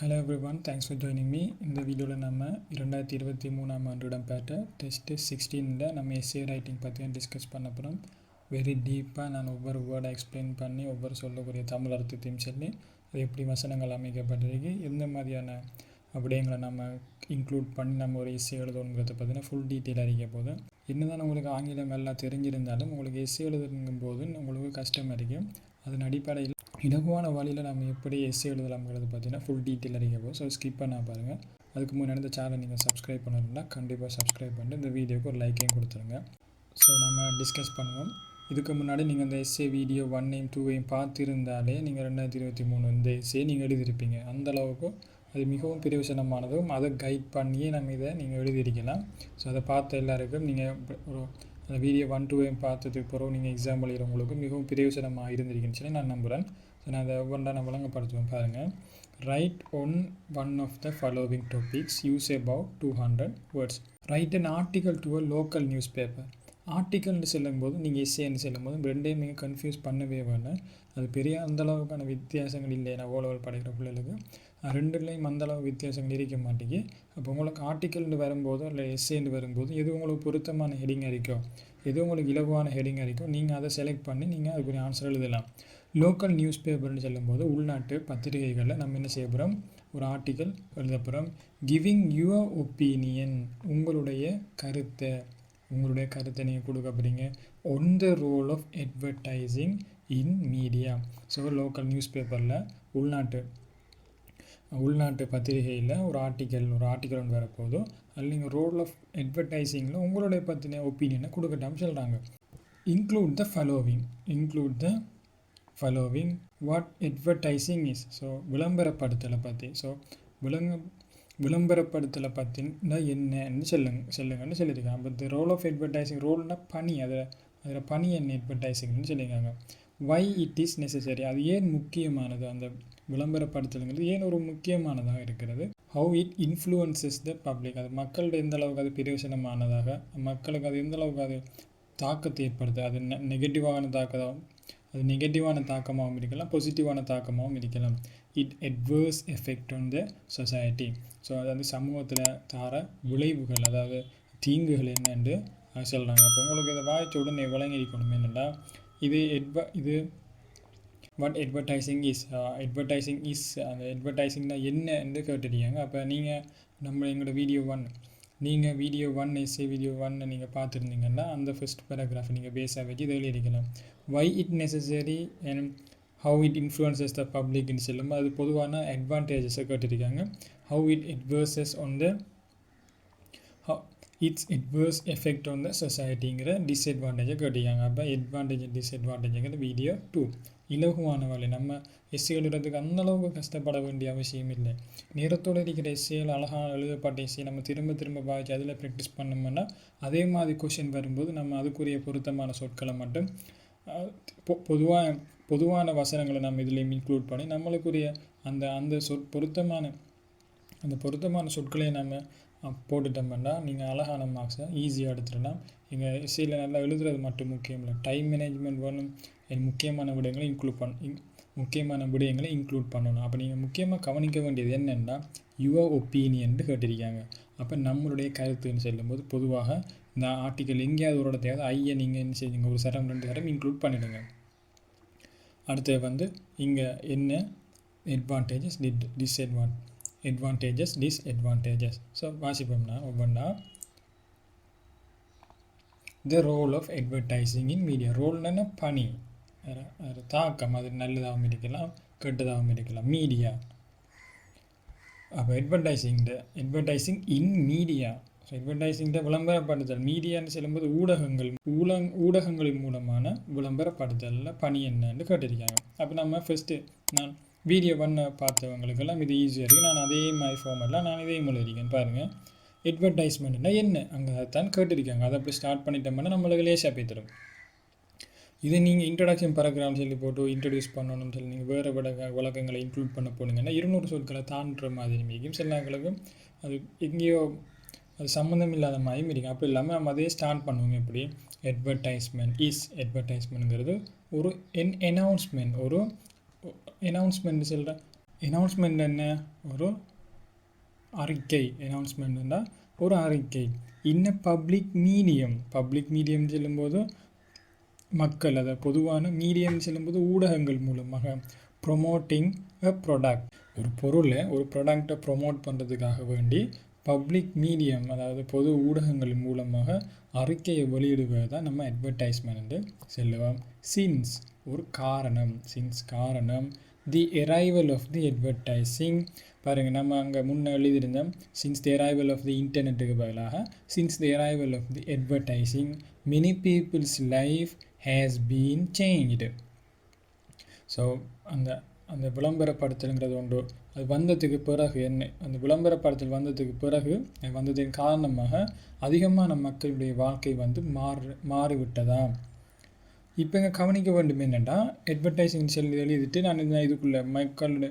Hello everyone thanks for joining me இந்த வீடியோவில் நம்ம இரண்டாயிரத்தி இருபத்தி மூணாம் ஆண்டு இடம்பெற்ற டெஸ்ட்டு சிக்ஸ்டீனில் நம்ம எஸ்ஏ ரைட்டிங் பற்றி டிஸ்கஸ் பண்ண போகிறோம் வெரி டீப்பாக நான் ஒவ்வொரு வேர்டை எக்ஸ்பிளைன் பண்ணி ஒவ்வொரு சொல்லக்கூடிய தமிழ் அர்த்தத்தையும் சொல்லி அது எப்படி வசனங்கள் அமைக்கப்பட்டிருக்கு எந்த மாதிரியான விடயங்களை நம்ம இன்க்ளூட் பண்ணி நம்ம ஒரு எஸ்ஏ எழுதணுங்கிறத பற்றின ஃபுல் டீட்டெயில் அறிக்க போது என்னதான் உங்களுக்கு ஆங்கிலம் எல்லாம் தெரிஞ்சிருந்தாலும் உங்களுக்கு எஸ்ஏ எழுதுங்கும் போது உங்களுக்கு கஷ்டம் இருக்கும் அதன் அடிப்படையில் இலகுவான வழியில் நம்ம எப்படி எஸ்ஏ எழுதலாம்ங்கிறது பார்த்தீங்கன்னா ஃபுல் டீட்டெயில் அறிக்க போகும் ஸோ ஸ்கிப் பண்ண பாருங்கள் அதுக்கு முன்னாடி இந்த சேனல் நீங்கள் சப்ஸ்கிரைப் பண்ணணும்னா கண்டிப்பாக சப்ஸ்கிரைப் பண்ணிட்டு இந்த வீடியோக்கு ஒரு லைக்கையும் கொடுத்துருங்க. ஸோ நம்ம டிஸ்கஸ் பண்ணுவோம். இதுக்கு முன்னாடி நீங்கள் இந்த எஸ்ஏ வீடியோ ஒன்னையும் டூவையும் பார்த்துருந்தாலே நீங்கள் ரெண்டாயிரத்தி இருபத்தி மூணு இந்த எஸ்ஏ நீங்கள் எழுதியிருப்பீங்க. அந்தளவுக்கு அது மிகவும் பிரயோசனமானதும் அதை கைட் பண்ணியே நம்ம இதை நீங்கள் எழுதியிருக்கலாம். ஸோ அதை பார்த்த எல்லாருக்கும் நீங்கள் ஒரு அந்த வீடியோ ஒன் டூவையும் பார்த்ததுக்கு பிறகு நீங்கள் எக்ஸாம் எழுதுறவங்களுக்கு மிகவும் பிரயோசனமாக இருந்திருக்குன்னு சொல்லி நான் நம்புகிறேன் ஸோ நான் அதை ஒவ்வொன்றா நான் வழங்கப்படுத்துவேன் பாருங்கள் right one one of the following topics use about two hundred words right and article to a local newspaper ஆர்டிக்கல்னு செல்லும்போது நீங்கள் எஸ்ஏன்னு சொல்லும்போது ரெண்டையும் நீங்கள் கன்ஃபியூஸ் பண்ணவே வேண்டாம் அது பெரிய அந்தளவுக்கான வித்தியாசங்கள் இல்லை நான் ஓ படிக்கிற பிள்ளைகளுக்கு. ரெண்டுலேயும் அந்தளவு வித்தியாசங்கள் இருக்க மாட்டேங்கி அப்போ உங்களுக்கு ஆர்டிக்கல்னு வரும்போதோ இல்லை எஸ்ஏன்னு வரும்போது எது உங்களுக்கு பொருத்தமான ஹெடிங் அறிக்கும் எது உங்களுக்கு இலகுவான ஹெடிங் அறிக்கும் நீங்கள் அதை செலக்ட் பண்ணி நீங்கள் அதுக்குரிய ஆன்சர் எழுதலாம். லோக்கல் நியூஸ் பேப்பர்னு சொல்லும்போது உள்நாட்டு பத்திரிகைகளில் நம்ம என்ன செய்ய போகிறோம் ஒரு ஆர்டிக்கல் எழுத போகிறோம் கிவிங் யுவர் ஒப்பீனியன் உங்களுடைய கருத்தை உங்களுடைய கருத்தை நீங்கள் கொடுக்க போகிறீங்க on the role of advertising in media so local news பேப்பரில் உள்நாட்டு உள்நாட்டு பத்திரிகையில் ஒரு ஆர்டிக்கல் ஒரு ஆர்டிக்கல் ஒன்று வரப்போதும் அதில் நீங்கள் ரோல் ஆஃப் அட்வர்டைஸிங்கில் உங்களுடைய பற்றின ஒப்பீனியனை கொடுக்கட்டாமல் சொல்கிறாங்க include the following include the following what advertising is so விளம்பரப்படுத்தலை பற்றி ஸோ விளங்க விளம்பரப்படுத்தலை பற்றினா என்னன்னு சொல்லுங்க சொல்லுங்கன்னு சொல்லியிருக்காங்க. பட் ரோல் ஆஃப் அட்வர்டைஸிங் ரோல்னால் பணி. அதில் அதில் பணி என்ன அட்வர்டைஸிங்னு சொல்லியிருக்காங்க. வை இட் இஸ் நெசசரி அது ஏன் முக்கியமானது? அந்த விளம்பரப்படுத்தலுங்கிறது ஏன் ஒரு முக்கியமானதாக இருக்கிறது? How it influences the public அது மக்களுடைய எந்த அளவுக்கு அது பிரயோசனமானதாக மக்களுக்கு அது எந்த அளவுக்கு அது தாக்கத்தை ஏற்படுது அது நெகட்டிவான தாக்கதாகவும் அது நெகட்டிவான தாக்கமாகவும் இருக்கலாம் பாசிட்டிவான தாக்கமாகவும் இருக்கலாம். It adverse effect on the society so அது வந்து சமூகத்தில் தார விளைவுகள் அதாவது தீங்குகள் என்னென்று சொல்கிறாங்க அப்போ உங்களுக்கு இதை வாய்ச்ச உடனே விளங்கிக்கணும் என்னென்னா இது எட்வ இது what advertising is advertising is அந்த அட்வர்டைஸிங்னா என்ன என்று கேட்டுட்டீங்க அப்போ நீங்கள் நம்ம எங்களோட வீடியோ ஒன் நீங்கள் வீடியோ ஒன் எஸ்ஏ வீடியோ ஒன்னை நீங்கள் பார்த்துருந்தீங்கன்னா அந்த ஃபஸ்ட் பேராகிராஃபை நீங்கள் பேஸாக வச்சு இதில் எழுதிக்கலாம். Why it necessary and how it influences the பப்ளிக்னு சொல்லும். அது பொதுவான அட்வான்டேஜஸை கேட்டிருக்காங்க. How it adverses on the its adverse effect on the சொசைட்டிங்கிற டிஸ்அட்வான்டேஜை கேட்டிருக்காங்க. அப்போ அட்வான்டேஜ் டிஸ்அட்வான்டேஜுங்கிற வீடியோ டூ இலகுவான வழி நம்ம எஸ்சி எழுதுறதுக்கு அந்தளவுக்கு கஷ்டப்பட வேண்டிய அவசியம் இல்லை நிறத்தோடு இருக்கிற எஸ்சியில் அழகாக எழுதப்பட்ட எஸ்சி நம்ம திரும்ப திரும்ப பாய்ச்சி அதில் ப்ராக்டிஸ் பண்ணோம்னா அதே மாதிரி கொஷின் வரும்போது நம்ம அதுக்குரிய பொருத்தமான சொற்களை மட்டும் பொதுவாக பொதுவான வசனங்களை நம்ம இதுலேயும் இன்க்ளூட் பண்ணி நம்மளுக்குரிய அந்த அந்த சொற் பொருத்தமான அந்த பொருத்தமான சொற்களை நம்ம போட்டுட்டோம்னா நீங்கள் அழகான மார்க்ஸை ஈஸியாக எடுத்துடலாம். எங்கள் இசையில் நல்லா எழுதுறது மட்டும் முக்கியம் இல்லை. டைம் மேனேஜ்மெண்ட் வேணும். முக்கியமான விடயங்களை இன்க்ளூட் பண்ண முக்கியமான விடயங்களை இன்க்ளூட் பண்ணணும். அப்போ நீங்கள் முக்கியமாக கவனிக்க வேண்டியது என்னென்னா யுவர் ஒப்பீனியன்ட்டு கேட்டிருக்காங்க. அப்போ நம்மளுடைய கருத்துன்னு சொல்லும்போது பொதுவாக இந்த ஆர்டிக்கல் எங்கேயாவது ஒரு இடத்தையாவது ஐயை நீங்கள் என்ன செய்யுங்க? ஒரு சரம் ரெண்டு சரம் இன்க்ளூட் பண்ணிவிடுங்க அடுத்தது வந்து இங்கே என்ன? அட்வான்டேஜஸ் டிட் டிஸ்அட்வான் அட்வான்டேஜஸ் டிஸ்அட்வான்டேஜஸ் ஸோ வாசிப்போம்னா ஒவ்வொன்றா the role of advertising in media ரோல்னா பணி. தாக்கம். அது நல்லதாகவும் இருக்கலாம் கெட்டதாகவும் இருக்கலாம். மீடியா அப்போ advertising advertising in media so advertising விளம்பரப்படுத்தல். மீடியான்னு சொல்லும்போது ஊடகங்கள் ஊட ஊடகங்களின் மூலமான விளம்பரப்படுத்தலில் பணி என்னன்னு கேட்டிருக்காங்க. அப்போ நம்ம ஃபஸ்ட்டு நான் வீடியோ பண்ண பார்த்தவங்களுக்கெல்லாம் இது ஈஸியாக இருக்குது நான் அதே மாதிரி ஃபார்மெல்லாம் நான் இதே எழுதியிருக்கேன் பாருங்கள் அட்வர்டைஸ்மெண்ட்னா என்ன? அங்கே அதைத்தான் கேட்டிருக்காங்க. அதை அப்படி ஸ்டார்ட் பண்ணிட்டோம்னா நம்மளுக்கு லேசாக போய் தரும். இது நீங்கள் இன்ட்ரடக்ஷன் பேராகிராம் சொல்லி போட்டு இன்ட்ரடியூஸ் பண்ணணும்னு சொல்லி நீங்கள் வேறு விட உலகங்களை இன்க்ளூட் பண்ண போனீங்கன்னா இருநூறு சொற்களை தாண்டுற மாதிரி மிகவும் சில அது எங்கேயோ அது சம்மந்தம் இல்லாத மாதிரியும் இருக்கும். அப்படி இல்லாமல் நம்ம அதே ஸ்டார்ட் பண்ணுவோம். எப்படி? அட்வர்டைஸ்மெண்ட் இஸ் அட்வர்டைஸ்மெண்ட்ங்கிறது ஒரு என் அனௌன்ஸ்மெண்ட் ஒரு அனௌன்ஸ்மெண்ட் சொல்கிற அனௌன்ஸ்மெண்ட் என்ன? ஒரு அறிக்கை அனௌன்ஸ்மெண்ட்னா ஒரு அறிக்கை. இன்ன பப்ளிக் மீடியம் பப்ளிக் மீடியம் சொல்லும்போது மக்கள் அதை பொதுவான மீடியம் சொல்லும்போது ஊடகங்கள் மூலமாக ப்ரொமோட்டிங் அ ப்ரொடக்ட் ஒரு பொருளை ஒரு ப்ரொடக்டை ப்ரொமோட் பண்ணுறதுக்காக வேண்டி பப்ளிக் மீடியம் அதாவது பொது ஊடகங்கள் மூலமாக அறிக்கையை வெளியிடுவது தான் நம்ம அட்வர்டைஸ்மெண்ட் செல்லுவோம். சின்ஸ் ஒரு காரணம். சின்ஸ் காரணம். தி எரைவல் ஆஃப் தி அட்வர்டைஸிங் பாருங்கள் நம்ம அங்கே முன்னே எழுதியிருந்தோம் since the arrival of the இன்டர்நெட்டுக்கு பதிலாக since the arrival of the advertising many people's life has been changed so அந்த அந்த விளம்பரப்படுத்தலுங்கிறது ஒன்று. அது வந்ததுக்கு பிறகு என்ன அந்த விளம்பரப்படுத்தல் வந்ததுக்கு பிறகு வந்ததின் காரணமாக அதிகமான மக்களுடைய வாழ்க்கை வந்து மாறு மாறிவிட்டதா இப்போ இங்கே கவனிக்க வேண்டும் என்னென்னா அட்வர்டைசிங் செல் எழுதிட்டு நான் இதுக்குள்ளே மக்களோட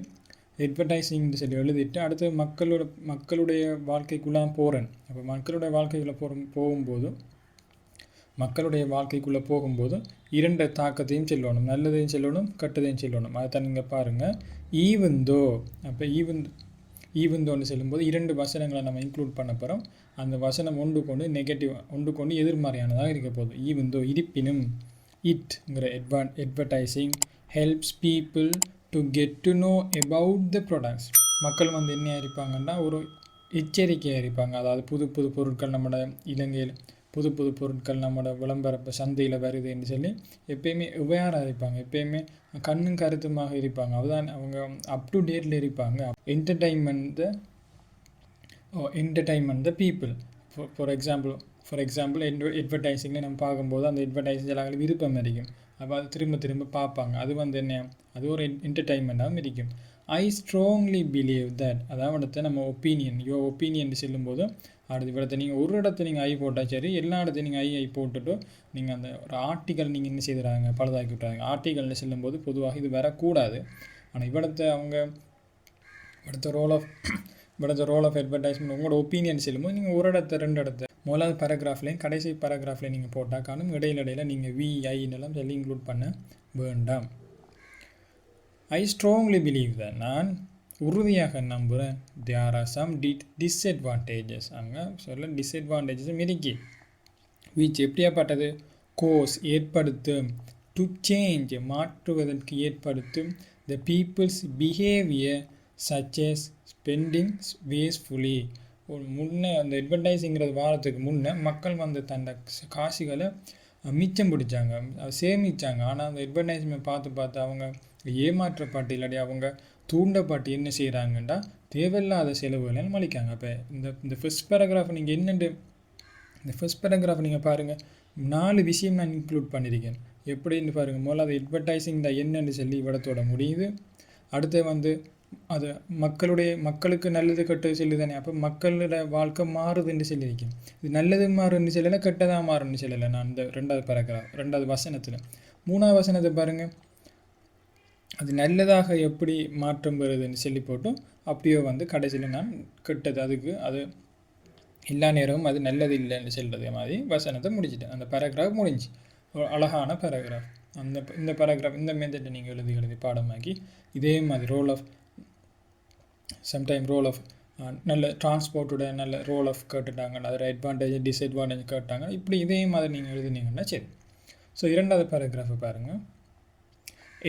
அட்வர்டைசிங் சொல்லி எழுதிட்டு அடுத்து மக்களோட மக்களுடைய வாழ்க்கைக்குள்ளே போகிறேன் அப்போ மக்களுடைய வாழ்க்கைக்குள்ளே போகிற போகும்போது மக்களுடைய வாழ்க்கைக்குள்ளே போகும்போது இரண்டு தாக்கத்தையும் செல்லணும். நல்லதையும் செல்லணும் கெட்டதையும் செல்லணும். அதை தான் நீங்கள் பாருங்கள் ஈவந்தோ அப்போ ஈவன் ஈவந்தோன்னு சொல்லும்போது இரண்டு வசனங்களை நம்ம இன்க்ளூட் பண்ண போகிறோம் அந்த வசனம் ஒன்று கொண்டு நெகட்டிவ் ஒன்று கொண்டு எதிர்மறையானதாக இருக்க போகுது. ஈவந்தோ இருப்பினும் இட்ங்கிற அட்வான் advertising helps people to get to know about the products மக்கள் வந்து என்ன இருப்பாங்கன்னா ஒரு எச்சரிக்கையாக இருப்பாங்க அதாவது புது புது பொருட்கள் நம்மளோட இலங்கையில் புது புது பொருட்கள் நம்மளோட விளம்பர சந்தையில் வருதுன்னு சொல்லி எப்பயுமே உபயாராக இருப்பாங்க எப்பயுமே கண்ணும் கருத்துமாக இருப்பாங்க. அதுதான் அவங்க அப் டு டேட்டில் இருப்பாங்க. Entertainment the entertainment the people for example for example அட்வர்டைஸிங்கில் நம்ம பார்க்கும்போது அந்த அட்வர்டைஸிங் எல்லாங்களும் விருப்பம் இருக்கும் அப்போ அது திரும்ப திரும்ப பார்ப்பாங்க. அது வந்து என்ன? அது ஒரு என்டர்டைன்மெண்ட்டாகவும் இருக்கும். ஐ ஸ்ட்ராங்லி பிலீவ் தட் அதாவது அடுத்து நம்ம ஒப்பீனியன் யோ ஒப்பீனியன் சொல்லும்போது அடுத்த இடத்த நீங்கள் ஒரு இடத்த நீங்கள் ஐ போட்டால் சரி எல்லா இடத்தையும் நீங்கள் ஐ ஐ போட்டுட்டு நீங்கள் அந்த ஒரு ஆர்டிக்கல் நீங்கள் என்ன செய்கிறாங்க பழுதாக்கி விட்றாங்க ஆர்டிக்கல்னு செல்லும்போது பொதுவாக இது வரக்கூடாது. ஆனால் இவ்விடத்தை அவங்க இவிடத்த ரோல் ஆஃப் இவிடத்த ரோல் ஆஃப் அட்வர்டைஸ்மெண்ட் உங்களோட ஒப்பீனியன் செல்லும்போது நீங்கள் ஒரு இடத்த ரெண்டு இடத்த முதலாவது பேராகிராஃப்லையும் கடைசி பேராகிராஃப்லையும் நீங்கள் போட்டால் காணும். இடையில நீங்கள் விஐன்னெல்லாம் சொல்லி இன்க்ளூட் பண்ண வேண்டாம். ஐ ஸ்ட்ராங்லி பிலீவ் த நான் உறுதியாக நம்புகிறேன் தேர் ஆர் சம் டி டிஸ்அட்வான்டேஜஸ் அங்கே சொல்ல டிஸ்அட்வான்டேஜஸும் இருக்கு. வீச் எப்படியாப்பட்டது? கோர்ஸ் ஏற்படுத்தும். டு சேஞ்ச் மாற்றுவதற்கு ஏற்படுத்தும். The people's behaviour such as spending wastefully ஒரு முன்னே அந்த அட்வர்டைஸிங்கிறது வாரத்துக்கு முன்னே மக்கள் வந்து தந்த காசுகளை மிச்சம் பிடிச்சாங்க. சேமித்தாங்க ஆனால் அந்த அட்வர்டைஸ்மெண்ட் பார்த்து பார்த்து அவங்க ஏமாற்றப்பட்டு இல்லாட்டி அவங்க தூண்டப்பட்டு என்ன செய்கிறாங்கன்னா தேவையில்லாத செலவுகளை மலிக்காங்க. அப்போ இந்த இந்த ஃபஸ்ட் பேராகிராஃப் நீங்கள் என்னென்று இந்த ஃபஸ்ட் பேராகிராஃப் நீங்கள் பாருங்கள் நாலு விஷயம் நான் இன்க்ளூட் பண்ணியிருக்கேன் எப்படின்னு பாருங்கள் முதல்ல அது அட்வர்டைஸிங் தான் என்னென்னு சொல்லி இவ்விடத்தோட முடியுது. அடுத்து வந்து அது மக்களுடைய மக்களுக்கு நல்லது கெட்டது சொல்லி தானே அப்போ மக்களோட வாழ்க்கை மாறுதுன்னு சொல்லியிருக்கேன். இது நல்லது மாறுன்னு சொல்லலை கெட்டதாக மாறுன்னு சொல்லலை. நான் இந்த ரெண்டாவது பேராகிராஃப் ரெண்டாவது வசனத்தில். மூணாவது வசனத்தை பாருங்கள் அது நல்லதாக எப்படி மாற்றம் பெறுதுன்னு சொல்லி போட்டும் அப்படியோ வந்து கடைசியில் நான் கெட்டது அதுக்கு அது எல்லா நேரமும் அது நல்லது இல்லைன்னு சொல்கிறது மாதிரி வசனத்தை முடிச்சிட்டேன். அந்த பேராகிராஃப் முடிஞ்சு. ஒரு அழகான பேராகிராஃப் அந்த இந்த பேராகிராஃப் இந்த மெத்தட்டை நீங்கள் எழுதி எழுதி பாடமாக்கி இதே மாதிரி role of sometime role of நல்ல டிரான்ஸ்போர்ட்டோட நல்ல ரோல் ஆஃப் கேட்டுட்டாங்க. அதில் அட்வான்டேஜ் டிஸ்அட்வான்டேஜ் கேட்டாங்க. இப்படி இதே மாதிரி நீங்கள் எழுதுனீங்கன்னா சரி. ஸோ இரண்டாவது பேராகிராஃபை பாருங்கள்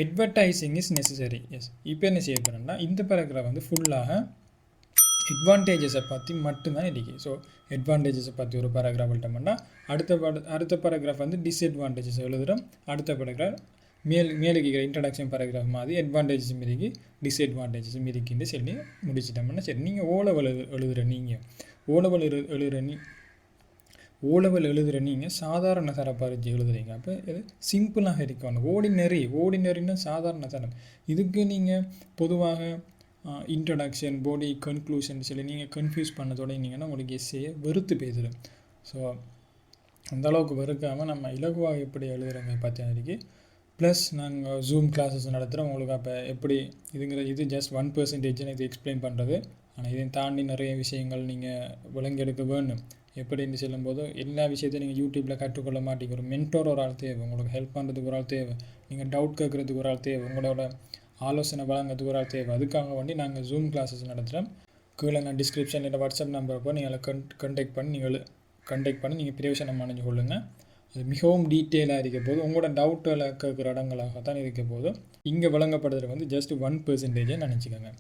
அட்வர்டைஸிங் இஸ் நெசசரி எஸ் இப்போ என்ன செய்ய போகிறேன்னா இந்த பேராகிராஃப் வந்து ஃபுல்லாக அட்வான்டேஜஸை பற்றி மட்டும்தான் இருக்கு. ஸோ அட்வான்டேஜஸை பற்றி ஒரு பேராகிராஃப் எழுட்டோம்னா அடுத்த பட அடுத்த பேராகிராஃப் வந்து டிஸ்அட்வான்டேஜஸ் எழுதுகிறோம் அடுத்த பேராகிராஃப் மேல் மேலுக்கு இன்ட்ரடக்ஷன் பேராகிராஃப் மாதிரி அட்வான்டேஜஸ் இருக்கு டிஸ்அட்வான்டேஜஸ் இருக்குன்னு சொல்லி முடிச்சிட்டோம்னா சரி நீங்கள் ஓலவல் எழுதுகிற நீங்கள் ஓலவல் எழு எழுதுகிற நீ ஓலவல் எழுதுகிற நீங்கள் சாதாரண தர பரிச்சு எழுதுறீங்க. அப்போ இது சிம்பிளாக இருக்கணும் ஓடினரி ஓடினரின்னா சாதாரண தரம். இதுக்கு நீங்கள் பொதுவாக இன்ட்ரடக்ஷன் பாடி கன்க்ளூஷன் சொல்லி நீங்கள் கன்ஃபியூஸ் பண்ண தொடங்கினீங்கன்னா உங்களுக்கு எஸ்ஏயை வெறுத்து பேசிடும் ஸோ அந்த அளவுக்கு வெறுக்காமல் நம்ம இலகுவாக எப்படி எழுதுகிறோங்க பார்த்தீங்க ப்ளஸ் நாங்கள் ஜூம் கிளாஸஸ் நடத்துகிறோம் உங்களுக்கு அப்போ எப்படி இதுங்கிற இது ஜஸ்ட் ஒன் பர்சன்டேஜ்னு இது எக்ஸ்பிளைன் பண்ணுறது ஆனால் இதையும் தாண்டி நிறைய விஷயங்கள் நீங்கள் விளங்கெடுக்க வேணும் எப்படின்னு சொல்லும்போது எல்லா விஷயத்தையும் நீங்கள் யூடியூப்பில் கற்றுக்கொள்ள மாட்டீங்க. ஒரு மென்டோர் ஒரு ஆள் தேவை. உங்களுக்கு ஹெல்ப் பண்ணுறதுக்கு ஒரு ஆள் தேவை. நீங்கள் டவுட் கேட்குறதுக்கு ஒரு ஆள் தேவை. உங்களோட ஆலோசனை வழங்குறதுக்கு ஒரு ஆள் தேவை. அதுக்காக வேண்டி நாங்கள் ஜூம் கிளாஸஸ் நடத்துகிறோம் கீழே நான் டிஸ்கிரிப்ஷன் இல்லை வாட்ஸ்அப் நம்பர் போய் நீங்கள் கன் கண்டெக்ட் பண்ணி நீங்கள் கண்டெக்ட் பண்ணி நீங்கள் பிரயோசனம் அடைஞ்சு கொள்ளுங்கள் மிகவும் டீட்டெயிலாக இருக்க போது உங்களோட டவுட்டில் கேட்குற இடங்களாக தான் இருக்க போது இங்கே வழங்கப்படுறது வந்து ஜஸ்ட் ஒன் பெர்சன்டேஜை நினச்சிக்கோங்க.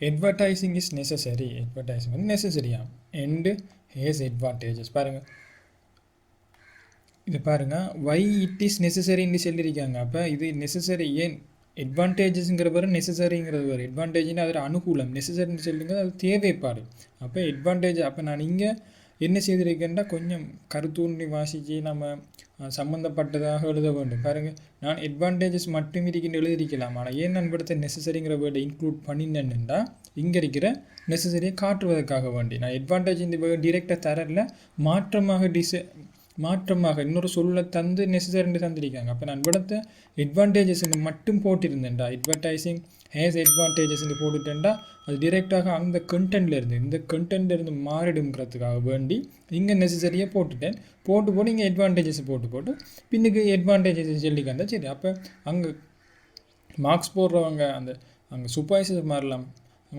Advertising இஸ் நெசசரி அட்வர்டைஸிங் வந்து நெசசரியா அண்டு ஹேஸ் அட்வான்டேஜஸ் பாருங்கள் இது பாருங்கள் வை இட் இஸ் நெசசரின்னு சொல்லியிருக்காங்க. அப்போ இது நெசசரி ஏன்? அட்வான்டேஜஸ்ங்கிற பேர் நெசசரிங்கிறது ஒரு அட்வான்டேஜ்னு அது அனுகூலம். நெசசரின்னு சொல்லுங்க அது தேவைப்பாடு. அப்போ அட்வான்டேஜ் அப்போ நான் இங்கே என்ன செய்திருக்கேன்டா கொஞ்சம் கருத்தூண்டி வாசித்து நம்ம சம்மந்தப்பட்டதாக எழுத வேண்டும். பாருங்கள் நான் அட்வான்டேஜஸ் மட்டும் இருக்கின்ற எழுதியிருக்கலாம். ஆனால் ஏன் நண்படுத்த நெசசரிங்கிற வேர்டை இன்க்ளூட் பண்ணினேன்னுண்டா இங்கே இருக்கிற நெசசரியை காட்டுவதற்காக வேண்டி. நான் அட்வான்டேஜ் இந்த டிரெக்டாக தரல. மாற்றமாக டிச மாற்றமாக இன்னொரு சொல்ல தந்து நெசசரின்னு தந்திருக்காங்க. அப்போ நான் விடத்த அட்வான்டேஜஸ் மட்டும் போட்டிருந்தேன்டா. அட்வர்டைசிங் ஹேஸ் அட்வான்டேஜஸ் போட்டுட்டேன்டா. அது டிரெக்டாக அந்த கண்டென்ட்ல இருந்து இந்த கண்டென்ட்ல இருந்து மாறிடுங்கிறதுக்காக வேண்டி இங்கே நெசசரியாக போட்டுட்டேன். போட்டு போட்டு இங்கே அட்வான்டேஜஸ் போட்டு போட்டு பின்னுக்கு அட்வான்டேஜஸ் சொல்லிக்காந்தா சரி. அப்போ அங்கே மார்க்ஸ் போடுறவங்க அந்த அங்கே சூப்பர்வைசர் மாறலாம்.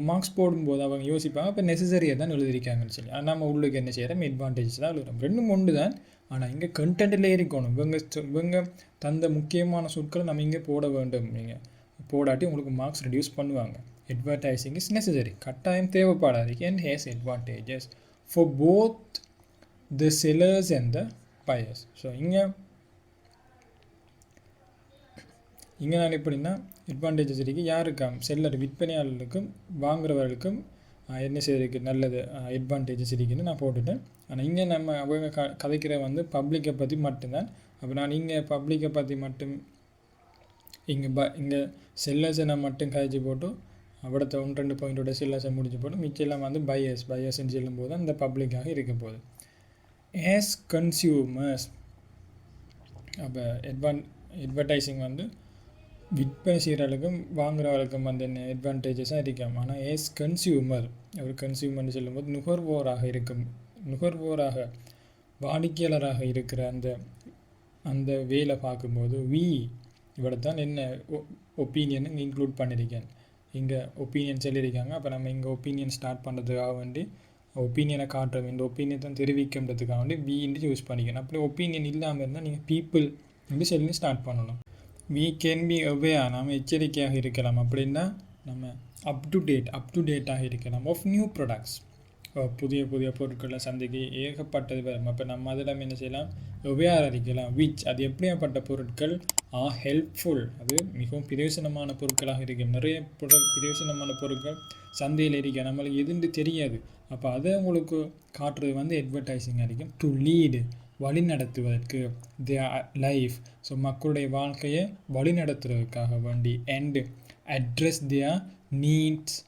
மார்க்ஸ் போடும்போது அவங்க யோசிப்பாங்க இப்போ நெசசரியாக தான் எழுதியிருக்காங்கன்னு சொல்லி. ஆனால் நம்ம உள்ளுக்கு என்ன செய்கிறோம் அட்வான்டேஜ் தான் எழுதுறோம். ரெண்டும் ஒன்று தான் ஆனால் இங்கே கண்டென்ட்லேயே இருக்கணும். இவங்க இவங்க தந்த முக்கியமான சொற்களை நம்ம இங்கே போட வேண்டும். நீங்கள் போடாட்டி உங்களுக்கு மார்க்ஸ் ரெடியூஸ் பண்ணுவாங்க. அட்வர்டைசிங் இஸ் நெசசரி கட்டாயம் தேவைப்படாது. And has advantages for both the sellers and the buyers so இங்கே இங்கே நான் எப்படின்னா அட்வான்டேஜஸ் இருக்குது யாருக்கும்? செல்லர் விற்பனையாளர்களுக்கும் வாங்குறவர்களுக்கும் என்ன செய்யறதுக்கு நல்லது அட்வான்டேஜஸ் இருக்குதுன்னு நான் போட்டுட்டேன். ஆனால் இங்கே நம்ம அவங்க க கதைக்கிற வந்து பப்ளிக்கை பற்றி மட்டும்தான். அப்போ நான் இங்கே பப்ளிக்கை பற்றி மட்டும் இங்கே ப இங்கே செல்லர்ஸை நான் மட்டும் கழிச்சு போட்டு அடுத்த ஒன்று ரெண்டு பாயிண்டோட செல்லர்ஸை முடிச்சு போட்டு மிச்சம் வந்து பையர்ஸ் பையர்ஸ்ன்னு சொல்லும்போது அந்த பப்ளிக்காக இருக்க போகுது. ஏஸ் கன்சியூமர்ஸ் அப்போ அட்வான் அட்வர்டைஸிங் வந்து விற்பனை செய்கிறவர்களுக்கும் வாங்குறவர்களுக்கும் அந்த அட்வான்டேஜஸாக இருக்கும். ஆனால் ஏஸ் கன்சியூமர் ஒரு கன்சியூமர்னு சொல்லும்போது நுகர்வோராக இருக்கும். நுகர்வோராக வாடிக்கையாளராக இருக்கிற அந்த அந்த வேலை பார்க்கும்போது வி இவ்வளோ தான் என்ன ஒப்பீனியன் இங்கே இன்க்ளூட் பண்ணியிருக்கேன். இங்கே ஒப்பீனியன் சொல்லியிருக்காங்க. அப்போ நம்ம இங்கே ஒப்பீனியன் ஸ்டார்ட் பண்ணுறதுக்காக வேண்டி ஒப்பீனியனை காட்டுறோம். இந்த ஒப்பீனியன் தான் தெரிவிக்கின்றதுக்காக வேண்டி வீண்டு யூஸ் பண்ணிக்கணும். அப்படி ஒப்பீனியன் இல்லாமல் இருந்தால் நீங்கள் பீப்புள் வந்து சொல்லி ஸ்டார்ட் பண்ணணும். வி கேன் பி அவே நாம் எச்சரிக்கையாக இருக்கலாம். அப்படின்னா நம்ம up to date up to டேட்டாக இருக்கலாம். ஆஃப் நியூ ப்ராடக்ட்ஸ் புதிய புதிய பொருட்களை சந்தைக்கு ஏகப்பட்டது வரும். அப்போ நம்ம அதில் என்ன செய்யலாம்? வெவ்வேறு அறிக்கலாம் விச் அது எப்படியாப்பட்ட பொருட்கள் ஆ ஹெல்ப்ஃபுல் அது மிகவும் பிரயோசனமான பொருட்களாக இருக்கும். நிறைய பிரயோசனமான பொருட்கள் சந்தையில் இருக்க நம்மளுக்கு எதுன்னு தெரியாது. அப்போ அதை உங்களுக்கு காட்டுறது வந்து அட்வர்டைஸிங் அடிக்கும் டு லீடு வழி நடத்துவதற்கு த லைஃப் ஸோ மக்களுடைய வாழ்க்கையை வழி நடத்துவதற்காக வேண்டி and address their needs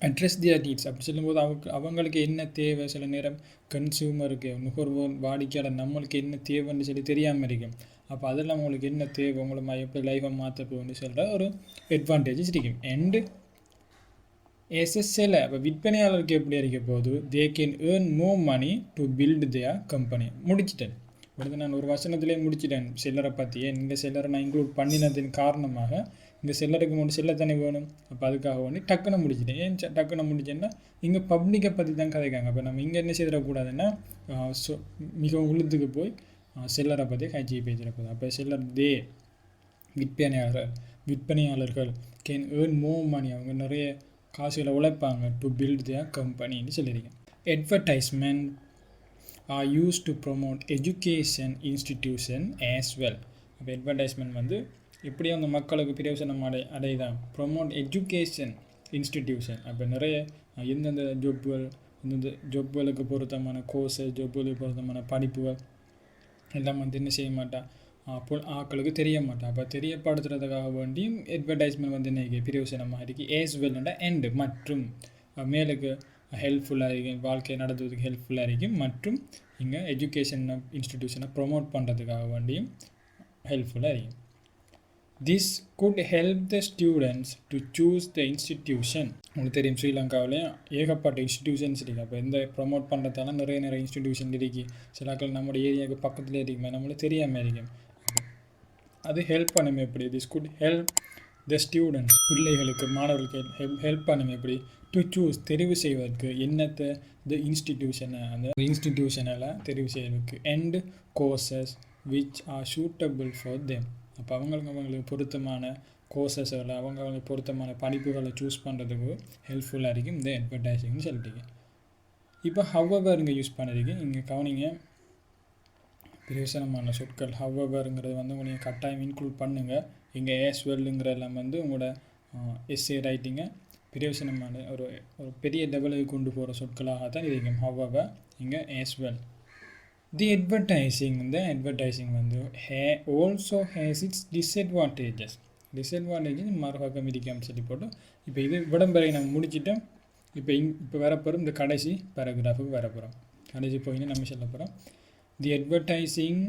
address their needs அப்படி சொல்லும்போது அவங்க அவங்களுக்கு என்ன தேவை? சில நேரம் கன்சியூமருக்கு நுகர்வோர் வாடிக்கையாளர் நம்மளுக்கு என்ன தேவைன்னு சொல்லி தெரியாமல் இருக்கும். அப்போ அதெல்லாம் உங்களுக்கு என்ன தேவை? உங்களை எப்படி லைஃபை மாற்ற போகணும்னு சொல்கிற ஒரு அட்வான்டேஜஸ் இருக்கும். அண்டு எஸ்எஸ்எல் இப்போ விற்பனையாளருக்கு எப்படி இருக்க போகுது? They can earn more money to build their company முடிச்சிட்டேன். அடுத்து நான் ஒரு வசனத்திலே முடிச்சிட்டேன். செல்லரை பற்றியே இந்த செல்லரை நான் இன்க்ளூட் பண்ணினதின் காரணமாக இந்த செல்லருக்கு மட்டும் செல்ல தானே வேணும்? அப்போ அதுக்காக வேண்டி டக்குன்னு முடிச்சிட்டேன். ஏன் டக்குன்னு முடிச்சேன்னா இங்கே பப்ளிக்கை பற்றி தான் கதைக்காங்க. அப்போ நம்ம இங்கே என்ன செய்திடக்கூடாதுன்னா மிகவும் உளுத்துக்கு போய் செல்லரை பற்றி ஹைஜி பேசிடக்கூடாது அப்போ செல்லர் தே விற்பனையாளர்கள் விற்பனையாளர்கள் கேன் ஏர்ன் மோ மணி அவங்க நிறைய காசில் உழைப்பாங்க டு பில்ட் தியர் கம்பெனின்னு சொல்லியிருக்கேன் advertisement are use to promote education institution as well அப்போ அட்வர்டைஸ்மெண்ட் வந்து எப்படி அந்த மக்களுக்கு பிரயோசனம் அடை அடையுதான். ப்ரொமோட் எஜுகேஷன் இன்ஸ்டிடியூஷன் அப்போ நிறைய எந்தெந்த ஜொப்புகள் எந்தெந்த ஜொப்புகளுக்கு பொருத்தமான கோர்ஸு ஜொப்புகளுக்கு பொருத்தமான படிப்புகள் எல்லாம் வந்து என்ன செய்ய மாட்டான் அப்போ ஆக்களுக்கு தெரிய மாட்டான் அப்போ தெரியப்படுத்துறதுக்காக வேண்டியும் அட்வர்டைஸ்மெண்ட் வந்து இன்றைக்கி பிரயோசனமாக இருக்குது ஏஸ் வெல்லுண்டா எண்டு மற்றும் மேலுக்கு ஹெல்ப்ஃபுல்லாக இருக்கும் வாழ்க்கையை நடத்துவதுக்கு ஹெல்ப்ஃபுல்லாக இருக்கும் மற்றும் இங்கே எஜுகேஷன் இன்ஸ்டிடியூஷனை ப்ரொமோட் பண்ணுறதுக்காக வேண்டியும் ஹெல்ப்ஃபுல்லாக இருக்கும் this could help the students to choose the institution உங்களுக்கு தெரியும் ஸ்ரீலங்காவிலையும் ஏகப்பட்ட இன்ஸ்டிடியூஷன்ஸ் இருக்குது அப்போ இந்த ப்ரொமோட் பண்ணுறதால நிறைய நிறைய இன்ஸ்டிடியூஷன் இருக்குது சிலாக்கள் நம்ம ஏரியாவுக்கு பக்கத்தில் இருக்குமே நம்மளுக்கு தெரியாமல் இருக்கும் அது ஹெல்ப் பண்ணுமே எப்படி? This could help the students பிள்ளைகளுக்கு மாணவர்களுக்கு ஹெல்ப் ஹெல்ப் பண்ணுமே எப்படி? டு சூஸ் தெரிவு செய்வதற்கு என்னத்தை? த இன்ஸ்டிடியூஷனை அந்த இன்ஸ்டிடியூஷனில் தெரிவு செய்வதற்கு and courses which are suitable for them அப்போ அவங்களுக்கு அவங்களுக்கு பொருத்தமான கோர்சஸில் அவங்க அவங்களுக்கு பொருத்தமான படிப்புகளை சூஸ் பண்ணுறதுக்கு ஹெல்ப்ஃபுல்லாக இருக்கும். இந்த அட்வர்டைஸிங்னு சொல்லிட்டீங்க இப்போ ஹவ்வவர் இங்கே யூஸ் பண்ணுறதுக்கு இங்கே கவனிங்க பிரயோசனமான சொற்கள். ஹவ்வவருங்கிறது வந்து நீங்கள் கட்டாயம் இன்க்ளூட் பண்ணுங்கள் இங்கே ஏஸ் வெல்லுங்கிற எல்லாம் வந்து உங்களோட எஸ்ஏ ரைட்டிங்கை பிரயோசனமான ஒரு ஒரு பெரிய லெவலுக்கு கொண்டு போகிற சொற்களாக தான் இருக்கும். ஹவ்வவர் இங்கே ஏஸ் வெல் தி அட்வர்டைஸிங் இந்த அட்வர்டைஸிங் வந்து ஹே also has its disadvantages disadvantages மறுபக்கம் இருக்காமல் சொல்லி போட்டு இப்போ இது விடம்பரை நம்ம முடிச்சிட்டோம். இப்போ இங் இப்போ வரப்போகிறோம் இந்த கடைசி பேராகிராஃபுக்கு வரப்போகிறோம் கடைசி போயின்னு நம்ம சொல்ல போகிறோம் தி அட்வர்டைஸிங்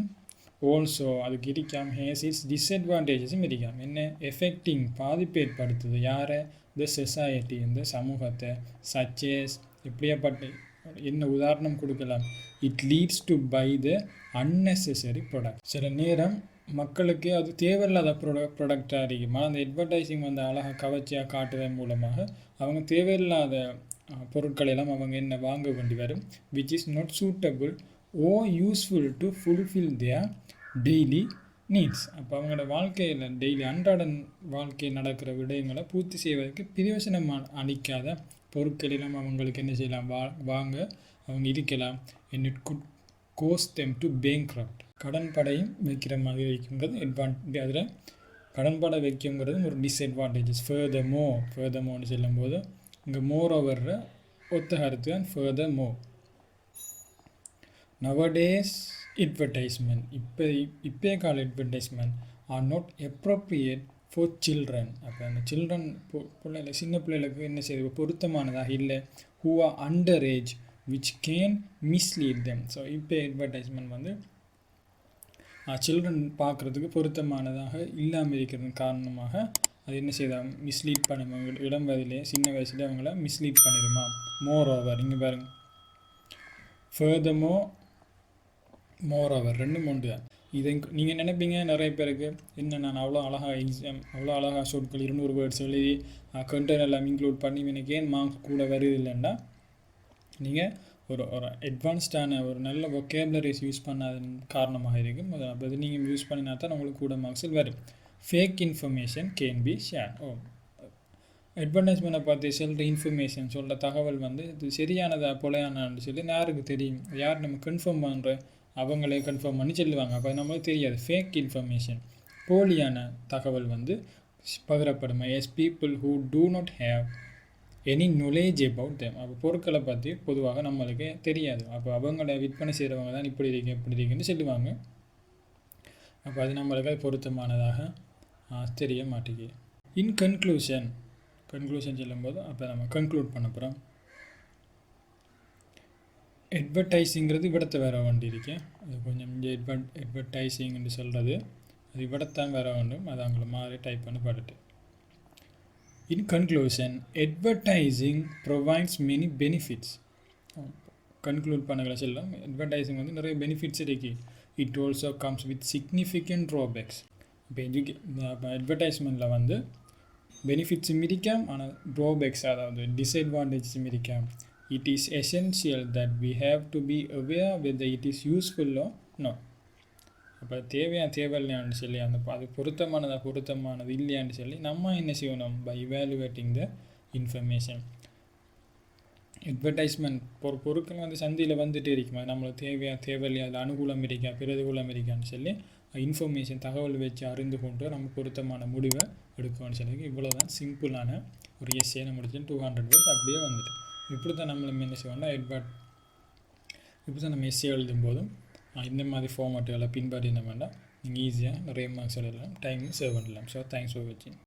ஓல்சோ அது இருக்காம் ஹேஸ் இட்ஸ் டிஸ்அட்வான்டேஜஸும் இருக்காம். என்ன? எஃபெக்டிங் பாதிப்பு ஏற்படுத்துது. யாரை? இந்த சொசைட்டி இந்த சமூகத்தை. சச்சேஸ் எப்படியாப்பட்ட என்ன உதாரணம் கொடுக்கலாம்? It leads to buy the unnecessary product சில நேரம் மக்களுக்கு அது தேவையில்லாத ப்ரொட ப்ராடக்டாக இருக்குமா? அந்த அட்வர்டைஸிங் வந்து அழகாக கவர்ச்சியாக காட்டுவதன் மூலமாக அவங்க தேவையில்லாத பொருட்களெல்லாம் அவங்க என்ன வாங்க வேண்டி வரும்? Which is not suitable or useful to fulfil their daily needs அப்போ அவங்களோட வாழ்க்கையில் டெய்லி அன்றாட வாழ்க்கையில் நடக்கிற விடயங்களை பூர்த்தி செய்வதற்கு பிரயோசனம் அளிக்காத பொருட்களிலும் அவங்களுக்கு என்ன செய்யலாம்? வா வாங்க அவங்க இருக்கலாம். And it could cause them to bank கடன் படையும் வைக்கிற மாதிரி வைக்குங்கிறது அட்வான்டேஜ் அதில் கடன் படை வைக்குங்கிறது ஒரு டிஸ்அட்வான்டேஜஸ் ஃபர்தர் மோ ஃபர்தர் மோன்னு சொல்லும்போது இங்கே மோர் ஓவர்ற ஒத்த கருத்து தான் ஃபர்தர் மோ நவடேஸ் அட்வர்டைஸ்மெண்ட் இப்போ இப்போய கால advertisement are not appropriate for children அப்போ அந்த சில்ட்ரன் பிள்ளைகள் சின்ன பிள்ளைகளுக்கு என்ன செய்யுது பொருத்தமானதாக இல்லை. Who are under age which can mislead them so இப்போ அட்வர்டைஸ்மெண்ட் வந்து சில்ட்ரன் பார்க்குறதுக்கு பொருத்தமானதாக இல்லாமல் இருக்கிறது காரணமாக அது என்ன செய்தால் மிஸ்லீட் பண்ணுமா இளம் வயதிலே சின்ன வயசுலேயே அவங்கள மிஸ்லீட் பண்ணிடுமா? மோர் ஓவர் இங்கே பாருங்கள் ஃபர்தமோ மோர் ரெண்டும் ஒன்று தான் இதை நீங்கள் நினைப்பீங்க நிறைய பேருக்கு என்ன நான் அவ்வளோ அழகாக எக்ஸாம் அவ்வளோ அழகாக சொற்கள் இருநூறு வேர்ட்ஸ் எழுதி கண்டென்ட் எல்லாம் இன்க்ளூட் பண்ணி எனக்கு ஏன் மார்க்ஸ் கூட வருது இல்லைன்னா நீங்கள் ஒரு ஒரு அட்வான்ஸ்டான ஒரு நல்ல ஒகேபுலரிஸ் யூஸ் பண்ணாதன் காரணமாக இருக்கும். அதை அப்போ நீங்கள் யூஸ் பண்ணினா தான் உங்களுக்கு கூட மார்க்ஸில் வரும். Fake information can be share or அட்வர்டைஸ்மெண்ட்டை பார்த்து சொல்கிற இன்ஃபர்மேஷன் சொல்கிற தகவல் வந்து இது சரியானதா பொலையானான்னு சொல்லி யாருக்கு தெரியும்? யார் நம்ம கன்ஃபார்ம் பண்ணுற அவங்களே கன்ஃபார்ம் பண்ணி சொல்லுவாங்க. அப்போ நம்மளுக்கு தெரியாது. ஃபேக் இன்ஃபர்மேஷன் போலியான தகவல் வந்து பகிரப்படும். As people who do not have any knowledge about them அப்போ பொருட்களை பற்றி பொதுவாக நம்மளுக்கு தெரியாது. அப்போ அவங்கள விற்பனை செய்கிறவங்க தான் இப்படி இருக்கு இப்படி இருக்குன்னு சொல்லுவாங்க. அப்போ அது நம்மளுக்கு பொருத்தமானதாக தெரிய மாட்டேங்குது. இன் கன்க்ளூஷன் கன்க்ளூஷன் சொல்லும்போது அப்போ நம்ம கன்க்ளூட் பண்ண போகிறோம் அட்வர்டைஸிங்கிறது இவிடத்தை வேற வேண்டி இருக்கேன் அது கொஞ்சம் இங்கே அட்வர்ட் அட்வர்டைஸிங்னு சொல்கிறது அது இவிடத்தான் வேற வேண்டும். அது அவங்கள மாதிரி டைப் பண்ணி பாடுட்டு in conclusion advertising provides many benefits conclude பண்ணகளை செல்லும். அட்வர்டைஸிங் வந்து நிறைய பெனிஃபிட்ஸ் இருக்கு. It also comes with significant drawbacks இப்போ எஜுகே அட்வர்டைஸ்மெண்ட்டில் வந்து பெனிஃபிட்ஸும் இருக்காம் ஆனால் ட்ராபேக்ஸ் அதாவது டிஸ்அட்வான்டேஜஸும் இருக்காம் it is essential that we have to be aware with it is யூஸ்ஃபுல்லோ no அப்போ தேவையான தேவையில்லையான்னு சொல்லி அந்த அது பொருத்தமானதாக பொருத்தமானது இல்லையான்னு சொல்லி நம்ம என்ன செய்யணும்? By evaluating the information advertisement ஒரு பொருட்கள் வந்து சந்தையில் வந்துட்டு இருக்குமா. நம்மளுக்கு தேவையா தேவையில்லையா? அது அனுகூலம் இருக்கா? பிரதிகூலம் இருக்கான்னு சொல்லி இன்ஃபர்மேஷன் தகவல் வச்சு அறிந்து கொண்டு நம்ம பொருத்தமான முடிவை எடுக்கணும்னு சொல்லி இவ்வளோ தான் சிம்பிளான ஒரு எஸ்ஏ முடிச்சு டூ ஹண்ட்ரட் வேர்ஸ் அப்படியே வந்துட்டு. இப்படி தான் நம்மள என்ன செய்வோம்னா அட்வர்ட் இப்படி தான் நம்ம எஸ்ஏ எழுதும் போதும். இந்த மாதிரி ஃபார்மேட்டுகளை பின்பற்றின வேண்டாம்? நீங்கள் ஈஸியாக நிறைய மார்க்ஸ் எழுதலாம் டைம் சேவ் பண்ணலாம். ஸோ தேங்க்ஸ் ஃபார் வாட்சிங்